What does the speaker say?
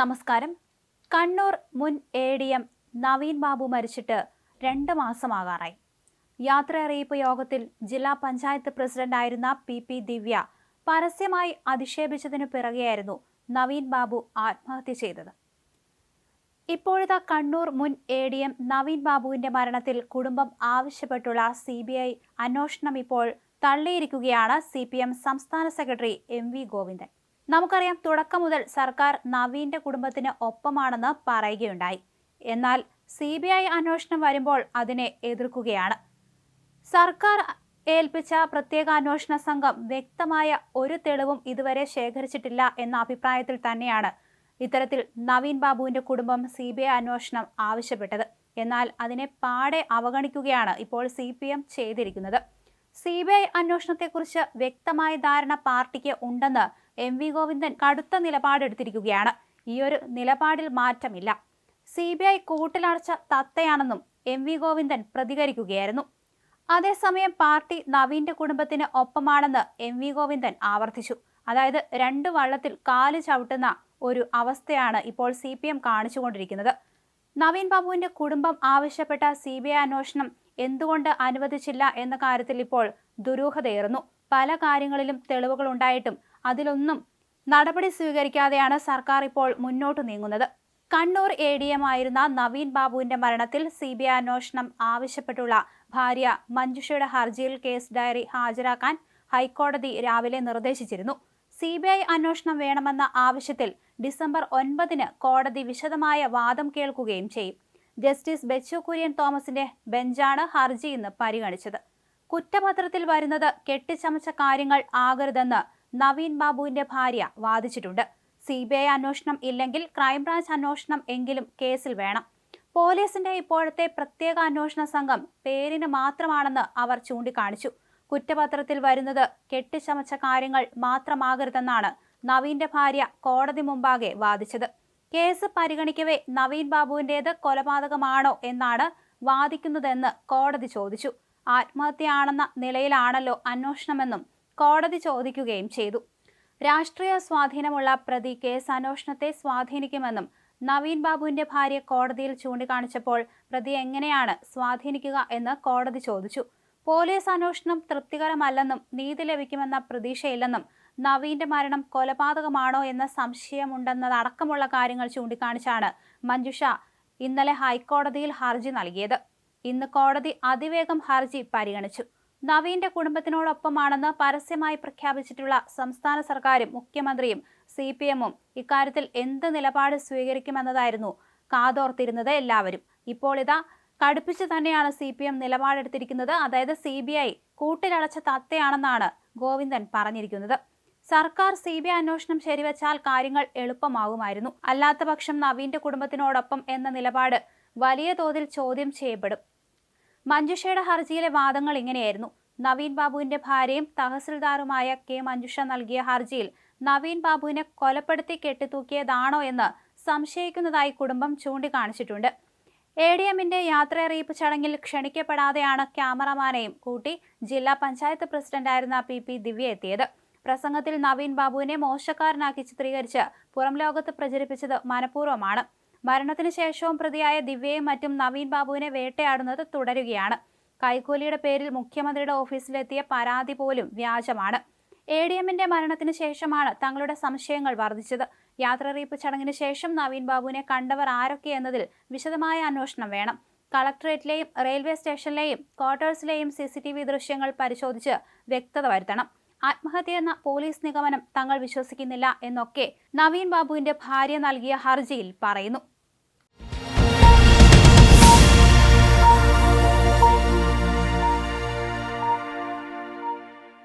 നമസ്കാരം. കണ്ണൂർ മുൻ A D M Naveen Babu മരിച്ചിട്ട് രണ്ട് മാസമാകാറായി. യാത്രയറിയിപ്പ് യോഗത്തിൽ ജില്ലാ പഞ്ചായത്ത് പ്രസിഡന്റായിരുന്ന പി പി ദിവ്യ പരസ്യമായി അധിക്ഷേപിച്ചതിനു പിറകെയായിരുന്നു നവീൻ ബാബു ആത്മഹത്യ ചെയ്തത്. ഇപ്പോഴത്തെ കണ്ണൂർ മുൻ എ ഡി എം നവീൻ ബാബുവിന്റെ മരണത്തിൽ കുടുംബം ആവശ്യപ്പെട്ടുള്ള സി ബി ഐ അന്വേഷണം ഇപ്പോൾ തള്ളിയിരിക്കുകയാണ് സി പി എം സംസ്ഥാന സെക്രട്ടറി എം വി ഗോവിന്ദൻ. നമുക്കറിയാം തുടക്കം മുതൽ സർക്കാർ നവീന്റെ കുടുംബത്തിന് ഒപ്പമാണെന്ന് പറയുകയുണ്ടായി. എന്നാൽ സി ബി ഐ അന്വേഷണം വരുമ്പോൾ അതിനെ എതിർക്കുകയാണ്. സർക്കാർ ഏൽപ്പിച്ച പ്രത്യേക അന്വേഷണ സംഘം വ്യക്തമായ ഒരു തെളിവും ഇതുവരെ ശേഖരിച്ചിട്ടില്ല എന്ന അഭിപ്രായത്തിൽ തന്നെയാണ് ഇത്തരത്തിൽ നവീൻ ബാബുവിന്റെ കുടുംബം സി ബി ഐ അന്വേഷണം ആവശ്യപ്പെട്ടത്. എന്നാൽ അതിനെ പാടെ അവഗണിക്കുകയാണ് ഇപ്പോൾ സി പി എം ചെയ്തിരിക്കുന്നത്. സി ബി ഐ അന്വേഷണത്തെക്കുറിച്ച് വ്യക്തമായ ധാരണ പാർട്ടിക്ക് ഉണ്ടെന്ന് എം വി ഗോവിന്ദൻ കടുത്ത നിലപാടെടുത്തിരിക്കുകയാണ്. ഈ ഒരു നിലപാടിൽ മാറ്റമില്ല. സി ബി ഐ കൂട്ടിലടച്ച തത്തയാണെന്നും എം വി ഗോവിന്ദൻ പ്രതികരിക്കുകയായിരുന്നു. അതേസമയം പാർട്ടി നവീന്റെ കുടുംബത്തിന് ഒപ്പമാണെന്ന് എം വി ഗോവിന്ദൻ ആവർത്തിച്ചു. അതായത് രണ്ട് വള്ളത്തിൽ കാൽ ചവിട്ടുന്ന ഒരു അവസ്ഥയാണ് ഇപ്പോൾ സി പി എം കാണിച്ചുകൊണ്ടിരിക്കുന്നത്. നവീൻ ബാബുവിന്റെ കുടുംബം ആവശ്യപ്പെട്ട സി ബി ഐ അന്വേഷണം എന്തുകൊണ്ട് അനുവദിച്ചില്ല എന്ന കാര്യത്തിൽ ഇപ്പോൾ ദുരൂഹതയേറുന്നു. പല കാര്യങ്ങളിലും തെളിവുകൾ ഉണ്ടായിട്ടും അതിലൊന്നും നടപടി സ്വീകരിക്കാതെയാണ് സർക്കാർ ഇപ്പോൾ മുന്നോട്ട് നീങ്ങുന്നത്. കണ്ണൂർ എ ഡി എം ആയിരുന്ന നവീൻ ബാബുവിന്റെ മരണത്തിൽ സി ബി ഐ അന്വേഷണം ആവശ്യപ്പെട്ടുള്ള ഭാര്യ മഞ്ജുഷയുടെ ഹർജിയിൽ കേസ് ഡയറി ഹാജരാക്കാൻ ഹൈക്കോടതി രാവിലെ നിർദ്ദേശിച്ചിരുന്നു. സി ബി ഐ അന്വേഷണം വേണമെന്ന ആവശ്യത്തിൽ ഡിസംബർ ഒൻപതിന് കോടതി വിശദമായ വാദം കേൾക്കുകയും ചെയ്യും. ജസ്റ്റിസ് ബെച്ചു കുര്യൻ തോമസിന്റെ ബെഞ്ചാണ് ഹർജി ഇന്ന് പരിഗണിച്ചത്. കുറ്റപത്രത്തിൽ വരുന്നത് കെട്ടിച്ചമച്ച കാര്യങ്ങൾ ആകരുതെന്ന് നവീൻ ബാബുവിന്റെ ഭാര്യ വാദിച്ചിട്ടുണ്ട്. സി ബി ഐ അന്വേഷണം ഇല്ലെങ്കിൽ ക്രൈംബ്രാഞ്ച് അന്വേഷണം എങ്കിലും കേസിൽ വേണം. പോലീസിന്റെ ഇപ്പോഴത്തെ പ്രത്യേക അന്വേഷണ സംഘം പേരിന് മാത്രമാണെന്ന് അവർ ചൂണ്ടിക്കാണിച്ചു. കുറ്റപത്രത്തിൽ വരുന്നത് കെട്ടിച്ചമച്ച കാര്യങ്ങൾ മാത്രമാകരുതെന്നാണ് നവീന്റെ ഭാര്യ കോടതി മുമ്പാകെ വാദിച്ചത്. കേസ് പരിഗണിക്കവേ നവീൻ ബാബുവിന്റേത് കൊലപാതകമാണോ എന്നാണ് വാദിക്കുന്നതെന്ന് കോടതി ചോദിച്ചു. ആത്മഹത്യയാണെന്ന നിലയിലാണല്ലോ അന്വേഷണമെന്നും കോടതി ചോദിക്കുകയും ചെയ്തു. രാഷ്ട്രീയ സ്വാധീനമുള്ള പ്രതി കേസ് അന്വേഷണത്തെ സ്വാധീനിക്കുമെന്നും നവീൻ ബാബുവിന്റെ ഭാര്യ കോടതിയിൽ ചൂണ്ടിക്കാണിച്ചപ്പോൾ പ്രതി എങ്ങനെയാണ് സ്വാധീനിക്കുക എന്ന് കോടതി ചോദിച്ചു. പോലീസ് അന്വേഷണം തൃപ്തികരമല്ലെന്നും നീതി ലഭിക്കുമെന്ന പ്രതീക്ഷയില്ലെന്നും നവീന്റെ മരണം കൊലപാതകമാണോ എന്ന സംശയമുണ്ടെന്നതടക്കമുള്ള കാര്യങ്ങൾ ചൂണ്ടിക്കാണിച്ചാണ് മഞ്ജുഷ ഇന്നലെ ഹൈക്കോടതിയിൽ ഹർജി നൽകിയത്. ഇന്ന് കോടതി അതിവേഗം ഹർജി പരിഗണിച്ചു. നവീന്റെ കുടുംബത്തിനോടൊപ്പമാണെന്ന് പരസ്യമായി പ്രഖ്യാപിച്ചിട്ടുള്ള സംസ്ഥാന സർക്കാരും മുഖ്യമന്ത്രിയും സി പി എമ്മും ഇക്കാര്യത്തിൽ എന്ത് നിലപാട് സ്വീകരിക്കുമെന്നതായിരുന്നു കാതോർത്തിരുന്നത് എല്ലാവരും. ഇപ്പോൾ ഇതാ കടുപ്പിച്ച് തന്നെയാണ് സി പി എം നിലപാടെടുത്തിരിക്കുന്നത്. അതായത് സി ബി ഐ കൂട്ടിലടച്ച തത്തയാണെന്നാണ് ഗോവിന്ദൻ പറഞ്ഞിരിക്കുന്നത്. സർക്കാർ സി ബി ഐ അന്വേഷണം ശരിവെച്ചാൽ കാര്യങ്ങൾ എളുപ്പമാകുമായിരുന്നു. അല്ലാത്ത പക്ഷം നവീന്റെ കുടുംബത്തിനോടൊപ്പം എന്ന നിലപാട് വലിയ തോതിൽ ചോദ്യം ചെയ്യപ്പെടും. മഞ്ജുഷയുടെ ഹർജിയിലെ വാദങ്ങൾ ഇങ്ങനെയായിരുന്നു. നവീൻ ബാബുവിന്റെ ഭാര്യയും തഹസിൽദാറുമായ കെ മഞ്ജുഷ നൽകിയ ഹർജിയിൽ നവീൻ ബാബുവിനെ കൊലപ്പെടുത്തി കെട്ടിത്തൂക്കിയതാണോ എന്ന് സംശയിക്കുന്നതായി കുടുംബം ചൂണ്ടിക്കാണിച്ചിട്ടുണ്ട്. എ ഡി എമ്മിന്റെ യാത്രയറിയിപ്പ് ചടങ്ങിൽ ക്ഷണിക്കപ്പെടാതെയാണ് ക്യാമറമാനെയും കൂട്ടി ജില്ലാ പഞ്ചായത്ത് പ്രസിഡന്റായിരുന്ന പി പി ദിവ്യ എത്തിയത്. പ്രസംഗത്തിൽ നവീൻ ബാബുവിനെ മോശക്കാരനാക്കി ചിത്രീകരിച്ച് പുറം ലോകത്ത് പ്രചരിപ്പിച്ചത് മനഃപൂർവമാണ്. മരണത്തിന് ശേഷവും പ്രതിയായ ദിവ്യയും മറ്റും നവീൻ ബാബുവിനെ വേട്ടയാടുന്നത് തുടരുകയാണ്. കൈക്കൂലിയുടെ പേരിൽ മുഖ്യമന്ത്രിയുടെ ഓഫീസിലെത്തിയ പരാതി പോലും വ്യാജമാണ്. എ ഡി എമ്മിന്റെ മരണത്തിന് ശേഷമാണ് തങ്ങളുടെ സംശയങ്ങൾ വർദ്ധിച്ചത്. യാത്രറിയിപ്പ് ചടങ്ങിന് ശേഷം നവീൻ ബാബുവിനെ കണ്ടവർ ആരൊക്കെ എന്നതിൽ വിശദമായ അന്വേഷണം വേണം. കളക്ടറേറ്റിലെയും റെയിൽവേ സ്റ്റേഷനിലെയും ക്വാർട്ടേഴ്സിലെയും സി ദൃശ്യങ്ങൾ പരിശോധിച്ച് വ്യക്തത വരുത്തണം. ആത്മഹത്യയെന്ന പോലീസ് നിഗമനം തങ്ങൾ വിശ്വസിക്കുന്നില്ല എന്നൊക്കെ നവീൻ ബാബുവിന്റെ ഭാര്യ നൽകിയ ഹർജിയിൽ പറയുന്നു.